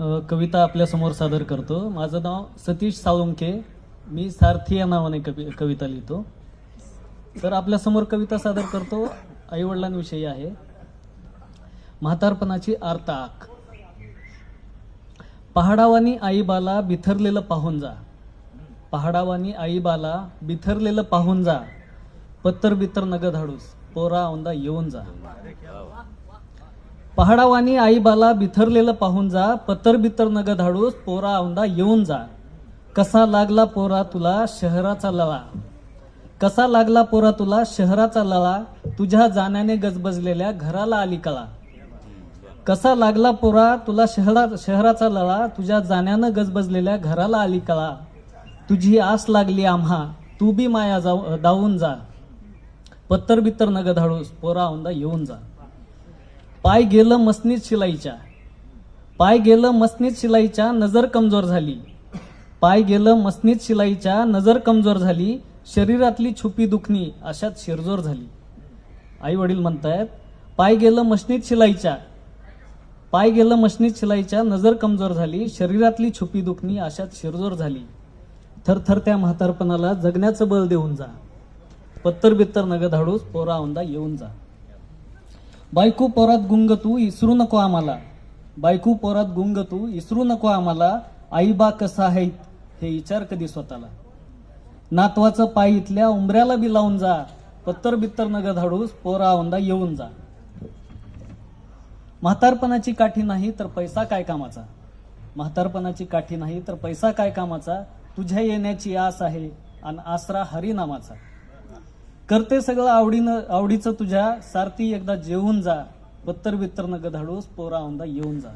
कविता आपल्यासमोर सादर करतो. माझं नाव सतीश साळुंके मी सारथी या नावाने कवि कविता लिहितो. तर आपल्यासमोर कविता सादर करतो. आईवडिलांविषयी आहे. म्हातारपणाची आर्ताक पहाडावानी आईबाला बिथरलेलं पाहून जा. पहाडावानी आईबाला बिथरलेलं पाहून जा. पत्तर बित्तर नग धाडूस. पोरा औंदा येऊन जा. पहाडावानी आईबाला बिथरलेलं पाहून जा पत्तर बितर नग धाडूस पोरा औंदा येऊन जा. कसा लागला पोरा तुला शहराचा लळा? कसा लागला पोरा तुला शहराचा लळा? तुझ्या जाण्याने गजबजलेल्या घराला आली कळा. कसा लागला पोरा तुला शहरा शहराचा लळा? तुझ्या जाण्यानं गजबजलेल्या घराला आली कळा. तुझी आस लागली आम्हा तू बी माया जाऊ दावून जा. पत्तर बित्तर नग धाडूस पोरा औंदा येऊन जा. पाय गेलं मसनीत शिलाईच्या. पाय गेलं मसनीत शिलाईच्या नजर कमजोर झाली. पाय गेलं मसनीत शिलाईच्या नजर कमजोर झाली. शरीरातली छुपी दुखणी अशात शिरजोर झाली. आई वडील म्हणतायत पाय गेलं मशनीत शिलाईच्या. पाय गेलं मशनीत शिलाईच्या नजर कमजोर झाली. शरीरातली छुपी दुखणी अशात शिरजोर झाली. थरथर त्या म्हातारपणाला जगण्याचं बळ देऊन जा. पत्तर बित्तर नग धाडूस पोरा औंदा येऊन जा. बायको पोरात गुंग तू इसरू नको आम्हाला. बायको पोरात गुंग तू इसरू नको आम्हाला. आईबा कसा आहे हे विचार कधी स्वतःला. नातवाचं पाय इथल्या उंबऱ्याला बी लावून जा. पत्तर बित्तर नग धाडूस पोरा औंदा येऊन जा. म्हातारपणाची काठी नाही तर पैसा काय कामाचा? म्हातारपणाची काठी नाही तर पैसा काय कामाचा? तुझ्या येण्याची आस आहे आणि आसरा हरिनामाचा. करते सगळं आवडीनं आवडीचं तुझ्या सारथी एकदा जेवून जा. पत्तर बित्तर नग धाडूस पोरा औंदा येऊन जा.